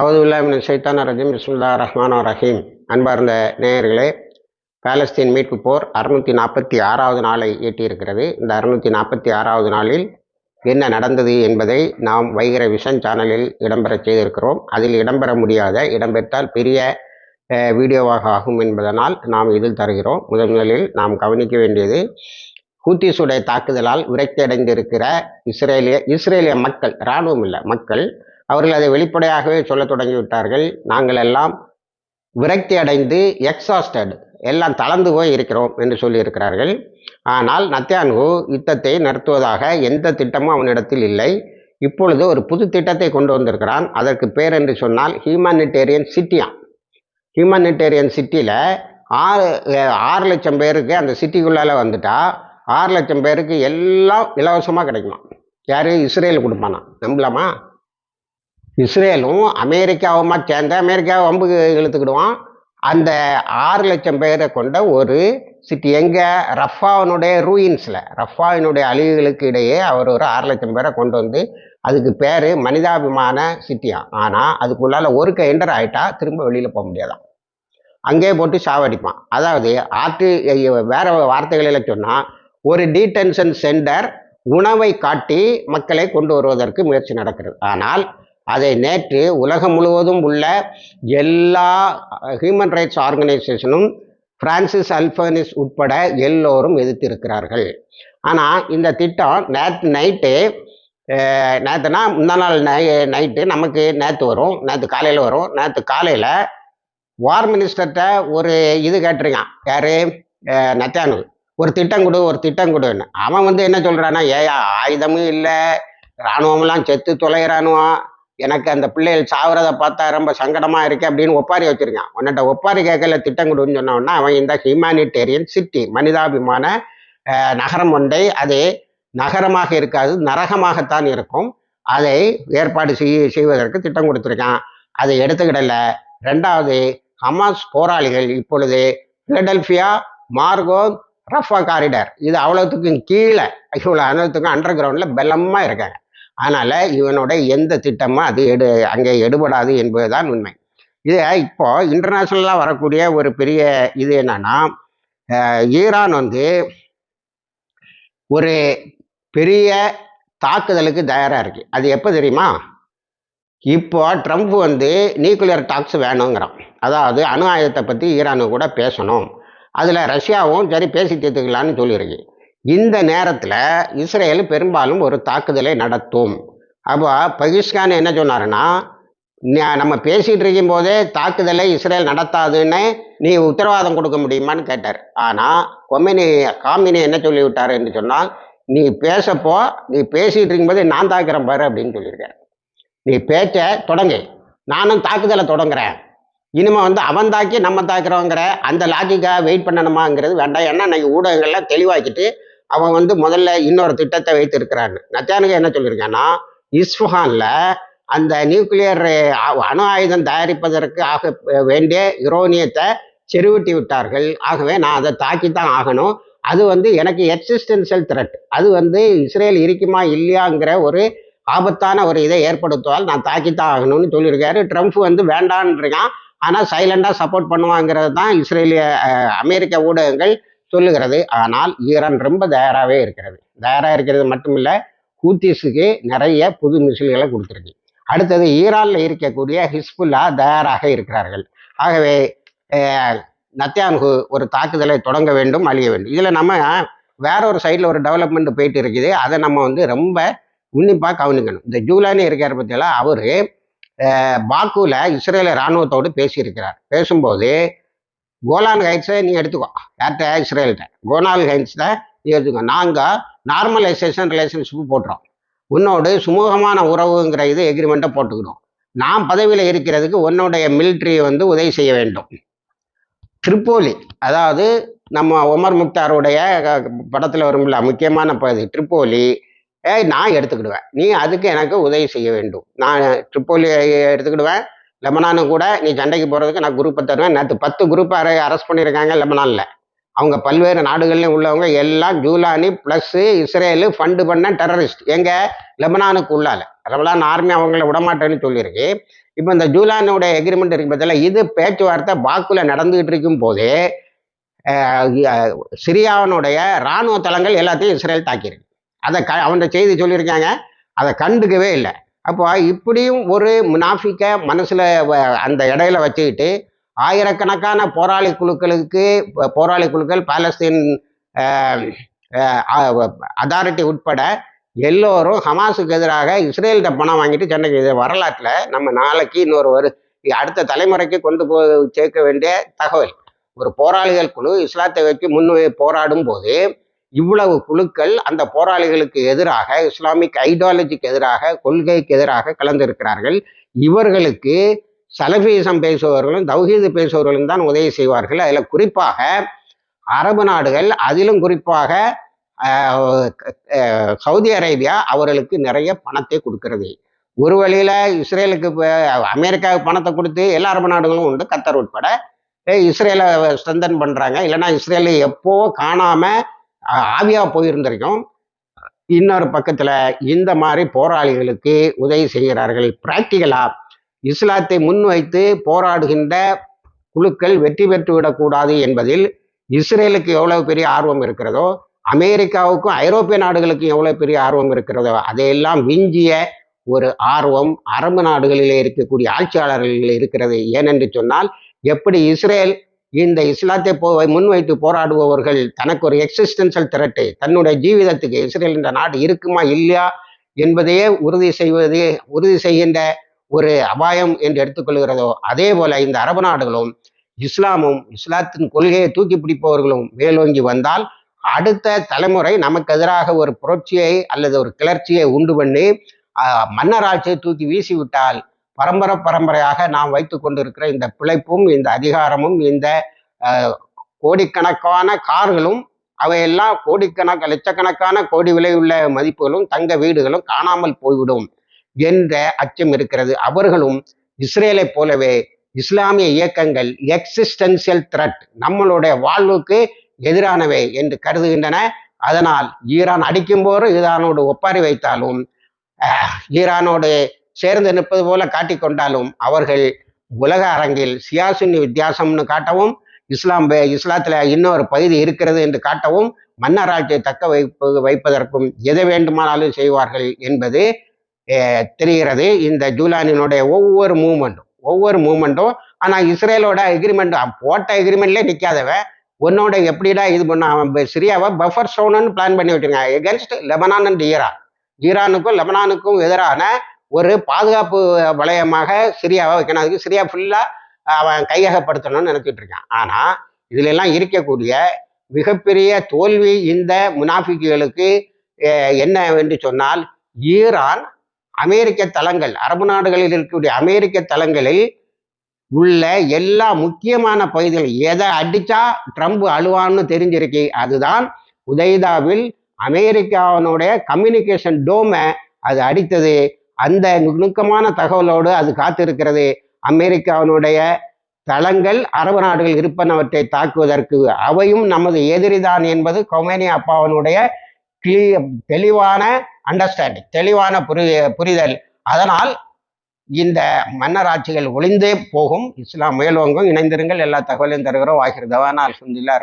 அவதுல்லாமின் சைத்தான ரஜீம். பிஸ்முல்லா ரஹ்மான் ரஹீம். அன்பார்ந்த நேயர்களே பாலஸ்தீன் மீட்பு போர் அறுநூற்றி நாற்பத்தி ஆறாவது நாளை எட்டியிருக்கிறது. இந்த அறுநூற்றி நாற்பத்தி ஆறாவது நாளில் என்ன நடந்தது என்பதை நாம் வைகிற விஷன் சேனலில் இடம்பெற செய்திருக்கிறோம். அதில் இடம்பெற முடியாத இடம்பெற்றால் பெரிய வீடியோவாக ஆகும் என்பதனால் நாம் இதில் தருகிறோம். முதன் முதலில் நாம் கவனிக்க வேண்டியது ஹூத்திஸுடைய தாக்குதலால் விரக்தியடைந்திருக்கிற இஸ்ரேலிய இஸ்ரேலிய மக்கள் இராணுவம் இல்லை மக்கள் அவர்கள் அதை வெளிப்படையாகவே சொல்லத் தொடங்கிவிட்டார்கள். நாங்கள் எல்லாம் விரக்தி அடைந்து எக்ஸாஸ்டட் எல்லாம் தளர்ந்து போய் இருக்கிறோம் என்று சொல்லியிருக்கிறார்கள். ஆனால் நத்தியான்கு யுத்தத்தை நடத்துவதாக எந்த திட்டமும் அவனிடத்தில் இல்லை. இப்பொழுது ஒரு புது திட்டத்தை கொண்டு வந்திருக்கிறான். அதற்கு பேர் என்று சொன்னால் ஹியூமனிடேரியன் சிட்டியா ஹியூமனிடேரியன் சிட்டியில் ஆறு ஆறு லட்சம் பேருக்கு அந்த சிட்டிக்குள்ளால வந்துட்டா ஆறு லட்சம் பேருக்கு எல்லாம் இலவசமாக கிடைக்குமா யார்? இஸ்ரேல் கொடுப்பானா? நம்பலாமா? இஸ்ரேலும் அமெரிக்காவுமா சேர்ந்து அமெரிக்காவை வம்பு இழுத்துக்கிடுவான். அந்த ஆறு லட்சம் பேரை கொண்ட ஒரு சிட்டி எங்கே? ரஃபாவினுடைய ரூயின்ஸில் ரஃபாவினுடைய அழிவுகளுக்கு இடையே அவர் ஒரு ஆறு லட்சம் பேரை கொண்டு வந்து அதுக்கு பேர் மனிதாபிமான சிட்டியான் ஆனால் அதுக்குள்ளால ஒரு என்டர் ஆகிட்டா திரும்ப வெளியில் போக முடியாதான் அங்கேயே போட்டு சாவடிப்பான். அதாவது ஆற்று வேற வார்த்தைகளில் சொன்னால் ஒரு டீடென்ஷன் சென்டர் உணவை காட்டி மக்களை கொண்டு வருவதற்கு முயற்சி நடக்கிறது. ஆனால் அதை நேற்று உலகம் முழுவதும் உள்ள எல்லா ஹியூமன் ரைட்ஸ் ஆர்கனைசேஷனும் பிரான்சிஸ் அல்பனிஸ் உட்பட எல்லோரும் எதிர்த்திருக்கிறார்கள். ஆனால் இந்த திட்டம் நேற்று நைட்டு நேற்றுனா முந்தா நாள் நை நைட்டு நமக்கு நேற்று வரும் நேற்று காலையில் வரும். நேற்று காலையில் வார் மினிஸ்டர்கிட்ட ஒரு இது கேட்டிருக்கான். யார்? நத்தானு. ஒரு திட்டம் கொடு ஒரு திட்டம் கொடுன்னு. அவன் வந்து என்ன சொல்கிறான்னா ஏயா ஆயுதமும் இல்லை. இராணுவம்லாம் செத்து தொலைகிறானுவான். எனக்கு அந்த பிள்ளைகள் சாகுறத பார்த்தா ரொம்ப சங்கடமாக இருக்கு அப்படின்னு ஒப்பாரி வச்சிருக்கான். உன்னிட்ட ஒப்பாரி கேட்கல திட்டம் கொடுன்னு சொன்னோன்னா அவன் இந்த ஹியூமானிட்டேரியன் சிட்டி மனிதாபிமான நகரம் ஒன்றை அது நகரமாக இருக்காது நரகமாகத்தான் இருக்கும். அதை ஏற்பாடு செய் செய்வதற்கு திட்டம் கொடுத்துருக்கான். அதை எடுத்துக்கிடல. ரெண்டாவது ஹமாஸ் போராளிகள் இப்பொழுது பிலடெல்ஃபியா மார்கோ ரஃபா காரிடார் இது அவ்வளோத்துக்கும் கீழே இவ்வளோ அவ்வளோத்துக்கும் அண்டர் கிரவுண்டில் பலமாக இருக்காங்க. அதனால் இவனோட எந்த திட்டமும் அது எடு அங்கே எடுபடாது என்பதுதான் உண்மை. இது இப்போ இன்டர்நேஷ்னலாக வரக்கூடிய ஒரு பெரிய இது என்னன்னா ஈரான் வந்து ஒரு பெரிய தாக்குதலுக்கு தயாராக இருக்கு. அது எப்போ தெரியுமா? இப்போ ட்ரம்ப் வந்து நியூக்ளியர் டாக்ஸ் வேணுங்கிறான். அதாவது அணு ஆயுதத்தை பற்றி ஈரானு கூட பேசணும். அதில் ரஷ்யாவும் சரி பேசி தீர்த்துக்கலான்னு சொல்லியிருக்கு. இந்த நேரத்தில் இஸ்ரேல் பெரும்பாலும் ஒரு தாக்குதலை நடத்தும். அப்போ பகிஷ்கான் என்ன சொன்னாருன்னா நம்ம பேசிகிட்டு இருக்கும் போதே தாக்குதலை இஸ்ரேல் நடத்தாதுன்னு நீ உத்தரவாதம் கொடுக்க முடியுமான்னு கேட்டார். ஆனால் கொமினி காமினி என்ன சொல்லி விட்டாருன்னு சொன்னால் நீ பேசப்போ நீ பேசிகிட்டு இருக்கும்போது நான் தாக்குறேன் பாரு அப்படின்னு சொல்லியிருக்கேன் நீ பேச்சை தொடங்கு. நானும் தாக்குதலை தொடங்குறேன். இனிமே வந்து அவன் தாக்கி நம்ம தாக்குறோங்கிற அந்த லாஜிக்காக வெயிட் பண்ணணுமாங்கிறது வேண்டாம். ஏன்னா இன்னைக்கு ஊடகங்கள்லாம் தெளிவாக்கிட்டு அவன் வந்து முதல்ல இன்னொரு திட்டத்தை வைத்திருக்கிறான்னு நத்தியானுக்கு என்ன சொல்லியிருக்கான்னா இஸ்ஃபஹானில் அந்த நியூக்ளியர் அணு ஆயுதம் தயாரிப்பதற்கு ஆக வேண்டிய யுரோனியத்தை செருவிட்டி விட்டார்கள். ஆகவே நான் அதை தாக்கித்தான் ஆகணும். அது வந்து எனக்கு எக்ஸிஸ்டென்ஷியல் த்ரெட் அது வந்து இஸ்ரேல் இருக்குமா இல்லையாங்கிற ஒரு ஆபத்தான ஒரு இதை ஏற்படுத்துவால் நான் தாக்கித்தான் ஆகணும்னு சொல்லியிருக்காரு. ட்ரம்ப் வந்து வேண்டான்றான் ஆனால் சைலண்டாக சப்போர்ட் பண்ணுவாங்கிறது தான் இஸ்ரேலிய அமெரிக்க ஊடகங்கள் சொல்லுகிறது. ஆனால் ஈரான் ரொம்ப தயாராகவே இருக்கிறது. தயாராக இருக்கிறது மட்டுமில்லை ஹூத்திஸுக்கு நிறைய புது மிசில்களை கொடுத்துருக்கு. அடுத்தது ஈரானில் இருக்கக்கூடிய ஹிஸ்புல்லா தயாராக இருக்கிறார்கள். ஆகவே நத்தியான்கு ஒரு தாக்குதலை தொடங்க வேண்டும் அழிய வேண்டும். இதில் நம்ம வேற ஒரு சைடில் ஒரு டெவலப்மெண்ட் போயிட்டு இருக்குது. அதை நம்ம வந்து ரொம்ப உன்னிப்பாக கவனிக்கணும். இந்த ஜூலானி இருக்கிற பற்றியெல்லாம் அவர் பாக்குவில் இஸ்ரேல இராணுவத்தோடு பேசியிருக்கிறார். பேசும்போது கோலான் ஹைட்ஸை நீ எடுத்துக்கோ. யார்கிட்ட? இஸ்ரேல்கிட்ட. கோனால் ஹைட்ஸில் நீ எடுத்துக்கோ. நாங்கள் நார்மலைசேஷன் ரிலேஷன்ஷிப் போட்டுறோம். உன்னோடு சுமூகமான உறவுங்கிற இது எக்ரிமெண்ட்டை போட்டுக்கிறோம் நான் பதவியில் இருக்கிறதுக்கு உன்னுடைய மிலிட்ரி வந்து உதவி செய்ய வேண்டும். ட்ரிப்போலி அதாவது நம்ம ஒமர் முக்தாருடைய படத்தில் வரும்ல முக்கியமான பகுதி. ட்ரிப்போலி ஏய் நான் எடுத்துக்கிடுவேன். நீ அதுக்கு எனக்கு உதவி செய்ய வேண்டும். நான் ட்ரிப்போலி எடுத்துக்கிடுவேன். லெபனானு கூட நீ சண்டைக்கு போகிறதுக்கு நான் குரூப்பை தருவேன். நேற்று பத்து குரூப் அரெஸ்ட் பண்ணியிருக்காங்க லெபனானில். அவங்க பல்வேறு நாடுகள்லையும் உள்ளவங்க எல்லாம் ஜூலானி ப்ளஸ்ஸு இஸ்ரேலு ஃபண்டு பண்ண டெரரிஸ்ட் எங்கே? லெபனானுக்கு உள்ளால. லெபனான் ஆர்மி அவங்கள விடமாட்டேன்னு சொல்லியிருக்கு. இப்போ இந்த ஜூலானுடைய எக்ரிமெண்ட் இருக்கு பதில் இது பேச்சுவார்த்தை பாக்குல நடந்துகிட்டு இருக்கும் போதே சிரியாவனுடைய சிரியாவினுடைய இராணுவ தளங்கள் எல்லாத்தையும் இஸ்ரேல் தாக்கியிருக்கு. அதை க அவன் செய்தி சொல்லியிருக்காங்க. அதை கண்டுக்கவே இல்லை. அப்போ இப்படியும் ஒரு முனாஃபிக்க மனசில் வ- அந்த இடையில வச்சுக்கிட்டு ஆயிரக்கணக்கான போராளி குழுக்களுக்கு போராளி குழுக்கள் பாலஸ்தீன் அதாரிட்டி உட்பட எல்லோரும் ஹமாஸுக்கு எதிராக இஸ்ரேல்கிட்ட பணம் வாங்கிட்டு சென்னைக்கு இது வரலாற்றில் நம்ம நாளைக்கு இன்னொரு ஒரு அடுத்த தலைமுறைக்கு கொண்டு போ சேர்க்க வேண்டிய தகவல். ஒரு போராளிகள் குழு இஸ்லாத்தை வச்சு முன் போராடும் போது இவ்வளவு குழுக்கள் அந்த போராளிகளுக்கு எதிராக இஸ்லாமிக் ஐடியாலஜிக்கு எதிராக கொள்கைக்கு எதிராக கலந்திருக்கிறார்கள். இவர்களுக்கு சலபீசம் பேசுபவர்களும் தௌஹீது பேசுபவர்களும் தான் உதவி செய்வார்கள். அதில் குறிப்பாக அரபு நாடுகள் அதிலும் குறிப்பாக சவுதி அரேபியா அவர்களுக்கு நிறைய பணத்தை கொடுக்கிறது. ஒரு வழியில் இஸ்ரேலுக்கு அமெரிக்காவுக்கு பணத்தை கொடுத்து எல்லா அரபு நாடுகளும் உண்டு கத்தர் உட்பட. இஸ்ரேலை ஸ்ட்ரென்தன் பண்ணுறாங்க இல்லைன்னா இஸ்ரேலை எப்போ காணாமல் ஆவியாக போயிருந்திருக்கும் இன்னொரு பக்கத்தில் இந்த மாதிரி போராளிகளுக்கு உதவி செய்கிறார்கள். பிராக்டிகலாக இஸ்லாத்தை முன்வைத்து போராடுகின்ற குழுக்கள் வெற்றி பெற்று விடக்கூடாது என்பதில் இஸ்ரேலுக்கு எவ்வளவு பெரிய ஆர்வம் இருக்கிறதோ அமெரிக்காவுக்கும் ஐரோப்பிய நாடுகளுக்கும் எவ்வளவு பெரிய ஆர்வம் இருக்கிறதோ அதையெல்லாம் விஞ்சிய ஒரு ஆர்வம் அரபு நாடுகளிலே இருக்கக்கூடிய ஆட்சியாளர்களில் இருக்கிறது. ஏனென்று சொன்னால் எப்படி இஸ்ரேல் இந்த இஸ்லாத்தை போ முன்வைத்து போராடுபவர்கள் தனக்கு ஒரு எக்ஸிஸ்டன்சல் திரட்டு தன்னுடைய ஜீவிதத்துக்கு இஸ்ரேல் என்ற நாடு இருக்குமா இல்லையா என்பதையே உறுதி செய்வது உறுதி செய்கின்ற ஒரு அபாயம் என்று எடுத்துக்கொள்கிறதோ அதே போல இந்த அரபு நாடுகளும் இஸ்லாமும் இஸ்லாத்தின் கொள்கையை தூக்கி பிடிப்பவர்களும் மேலோங்கி வந்தால் அடுத்த தலைமுறை நமக்கு எதிராக ஒரு புரட்சியை அல்லது ஒரு கிளர்ச்சியை உண்டு பண்ணி மன்னர் ஆட்சியை தூக்கி வீசிவிட்டால் பரம்பரை பரம்பரையாக நாம் வைத்து கொண்டிருக்கிற இந்த பிழைப்பும் இந்த அதிகாரமும் இந்த கோடிக்கணக்கான கார்களும் அவையெல்லாம் கோடிக்கணக்க லட்சக்கணக்கான கோடி விலையுள்ள மதிப்புகளும் தங்க வீடுகளும் காணாமல் போய்விடும் என்ற அச்சம் இருக்கிறது. அவர்களும் இஸ்ரேலை போலவே இஸ்லாமிய இயக்கங்கள் எக்ஸிஸ்டன்சியல் த்ரெட் நம்மளுடைய வாழ்வுக்கு எதிரானவை என்று கருதுகின்றன. அதனால் ஈரான் அடிக்கும் போது ஈரானோடு ஒப்பாரி வைத்தாலும் ஈரானோட ஈரானோடு சேர்ந்து நிற்பது போல காட்டிக்கொண்டாலும் அவர்கள் உலக அரங்கில் சியாசுன்னி வித்தியாசம்னு காட்டவும் இஸ்லாம் பே- இஸ்லாத்துல இன்னொரு பகுதி இருக்கிறது என்று காட்டவும் மன்னராட்சியை தக்க வைப்பு வைப்பதற்கும் எதை வேண்டுமானாலும் செய்வார்கள் என்பது தெரிகிறது. இந்த ஜூலானினுடைய ஒவ்வொரு மூமெண்ட்டும் ஒவ்வொரு மூமெண்ட்டும் ஆனால் இஸ்ரேலோட எக்ரிமெண்ட் போட்ட எக்ரிமெண்ட்லேயே நிற்காதவ உன்னோட எப்படிடா இது பண்ண அவன் சிரியாவை பஃபர் ஸ்டோன்னு பிளான் பண்ணி வச்சிருக்காங்க. Against Lebanon and Iran. ஈரானுக்கும் லெபனானுக்கும் எதிரான ஒரு பாதுகாப்பு வளையமாக சிரியாவை வைக்கணும். அதுக்கு சிரியா ஃபுல்லா அவன் கையகப்படுத்தணும்னு நினைச்சிட்டு இருக்கான் ஆனா இதுல எல்லாம் இருக்கக்கூடிய மிகப்பெரிய தோல்வி இந்த முனாஃபிக்குகளுக்கு என்ன என்று சொன்னால் ஈரான் அமெரிக்க தளங்கள் அரபு நாடுகளில் இருக்கக்கூடிய அமெரிக்க தளங்களில் உள்ள எல்லா முக்கியமான பகுதிகள் எதை அடிச்சா ட்ரம்ப் அழுவான்னு தெரிஞ்சிருக்கு அதுதான் உதைதாவில் அமெரிக்காவினுடைய கம்யூனிகேஷன் டோமை அது அடித்தது. அந்த நுணுக்கமான தகவலோடு அது காத்திருக்கிறது. அமெரிக்காவினுடைய தளங்கள் அரபு நாடுகள் இருப்பனவற்றை தாக்குவதற்கு அவையும் நமது எதிரிதான் என்பது கொமேனி அப்பாவனுடைய கிளி தெளிவான அண்டர்ஸ்டாண்டிங் தெளிவான புரி புரிதல். அதனால் இந்த மன்னராட்சிகள் ஒளிந்தே போகும். இஸ்லாம் முயல்வங்கும் இணைந்திருங்கள். எல்லா தகவலையும் தருகிறோம். ஆகிருதவான அல்ஹம்துலில்லாஹ்.